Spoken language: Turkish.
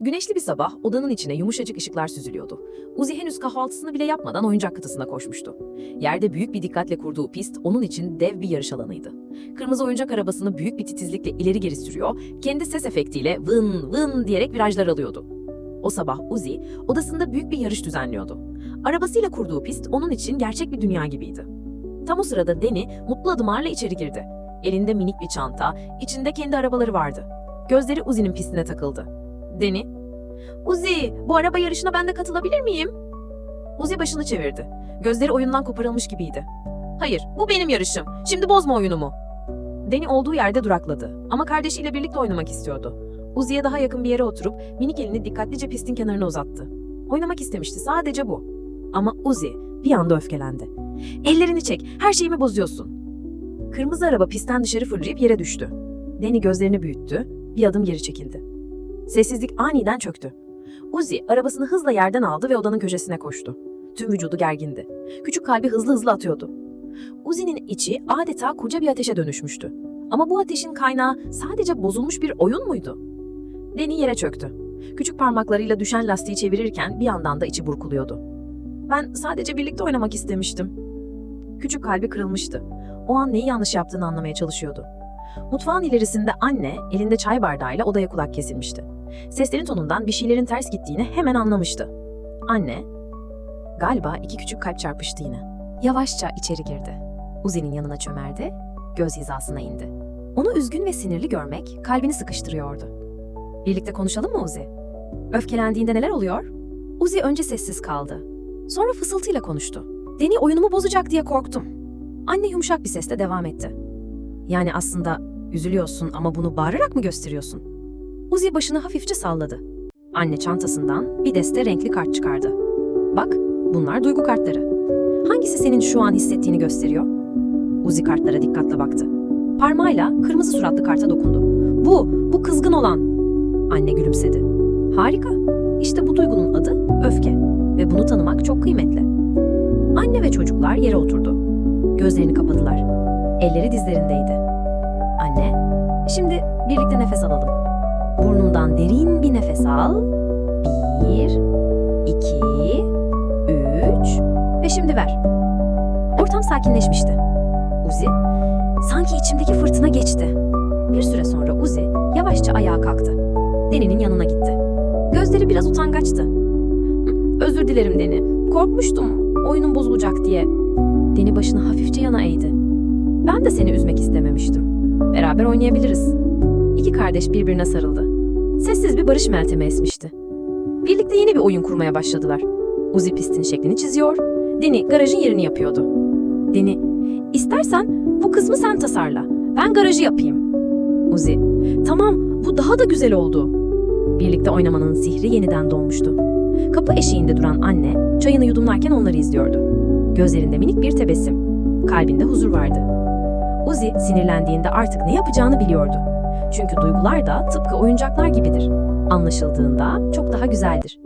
Güneşli bir sabah odanın içine yumuşacık ışıklar süzülüyordu. Uzi henüz kahvaltısını bile yapmadan oyuncak kıtasına koşmuştu. Yerde büyük bir dikkatle kurduğu pist onun için dev bir yarış alanıydı. Kırmızı oyuncak arabasını büyük bir titizlikle ileri geri sürüyor, kendi ses efektiyle vın vın diyerek virajlar alıyordu. O sabah Uzi odasında büyük bir yarış düzenliyordu. Arabasıyla kurduğu pist onun için gerçek bir dünya gibiydi. Tam o sırada Deni mutlu adımlarla içeri girdi. Elinde minik bir çanta, içinde kendi arabaları vardı. Gözleri Uzi'nin pistine takıldı. Deni, Uzi, bu araba yarışına ben de katılabilir miyim? Uzi başını çevirdi. Gözleri oyundan koparılmış gibiydi. Hayır, bu benim yarışım. Şimdi bozma oyunumu. Deni olduğu yerde durakladı ama kardeşiyle birlikte oynamak istiyordu. Uzi'ye daha yakın bir yere oturup minik elini dikkatlice pistin kenarına uzattı. Oynamak istemişti, sadece bu. Ama Uzi bir anda öfkelendi. Ellerini çek, her şeyimi bozuyorsun. Kırmızı araba pistten dışarı fırlayıp yere düştü. Deni gözlerini büyüttü, bir adım geri çekildi. Sessizlik aniden çöktü. Uzi arabasını hızla yerden aldı ve odanın köşesine koştu. Tüm vücudu gergindi. Küçük kalbi hızlı hızlı atıyordu. Uzi'nin içi adeta koca bir ateşe dönüşmüştü. Ama bu ateşin kaynağı sadece bozulmuş bir oyun muydu? Deni yere çöktü. Küçük parmaklarıyla düşen lastiği çevirirken bir yandan da içi burkuluyordu. Ben sadece birlikte oynamak istemiştim. Küçük kalbi kırılmıştı. O an neyi yanlış yaptığını anlamaya çalışıyordu. Mutfağın ilerisinde anne elinde çay bardağıyla odaya kulak kesilmişti. Seslerin tonundan bir şeylerin ters gittiğini hemen anlamıştı. Anne, galiba iki küçük kalp çarpıştı yine. Yavaşça içeri girdi. Uzi'nin yanına çömerdi, göz hizasına indi. Onu üzgün ve sinirli görmek kalbini sıkıştırıyordu. Birlikte konuşalım mı Uzi? Öfkelendiğinde neler oluyor? Uzi önce sessiz kaldı. Sonra fısıltıyla konuştu. Deni oyunumu bozacak diye korktum. Anne yumuşak bir sesle devam etti. Yani aslında üzülüyorsun ama bunu bağırarak mı gösteriyorsun? Uzi başını hafifçe salladı. Anne çantasından bir deste renkli kart çıkardı. Bak, bunlar duygu kartları. Hangisi senin şu an hissettiğini gösteriyor? Uzi kartlara dikkatle baktı. Parmağıyla kırmızı suratlı karta dokundu. Bu, bu kızgın olan. Anne gülümsedi. Harika. İşte bu duygunun adı öfke ve bunu tanımak çok kıymetli. Anne ve çocuklar yere oturdu. Gözlerini kapadılar. Elleri dizlerindeydi. Anne, şimdi birlikte nefes alalım. Burnundan derin bir nefes al. Bir, iki, üç ve şimdi ver. Ortam sakinleşmişti. Uzi, sanki içimdeki fırtına geçti. Bir süre sonra Uzi yavaşça ayağa kalktı. Deni'nin yanına gitti. Gözleri biraz utangaçtı. "Hı, Özür dilerim Deni. Korkmuştum oyunun bozulacak diye. Deni başını hafifçe yana eğdi. Ben de seni üzmek istememiştim. Beraber oynayabiliriz. İki kardeş birbirine sarıldı. Barış meltemi esmişti. Birlikte yeni bir oyun kurmaya başladılar. Uzi pistin şeklini çiziyor, Deni garajın yerini yapıyordu. Deni, istersen bu kısmı sen tasarla. Ben garajı yapayım. Uzi, tamam bu daha da güzel oldu. Birlikte oynamanın sihri yeniden doğmuştu. Kapı eşiğinde duran anne çayını yudumlarken onları izliyordu. Gözlerinde minik bir tebessüm. Kalbinde huzur vardı. Uzi sinirlendiğinde artık ne yapacağını biliyordu. Çünkü duygular da tıpkı oyuncaklar gibidir. Anlaşıldığında çok daha güzeldir.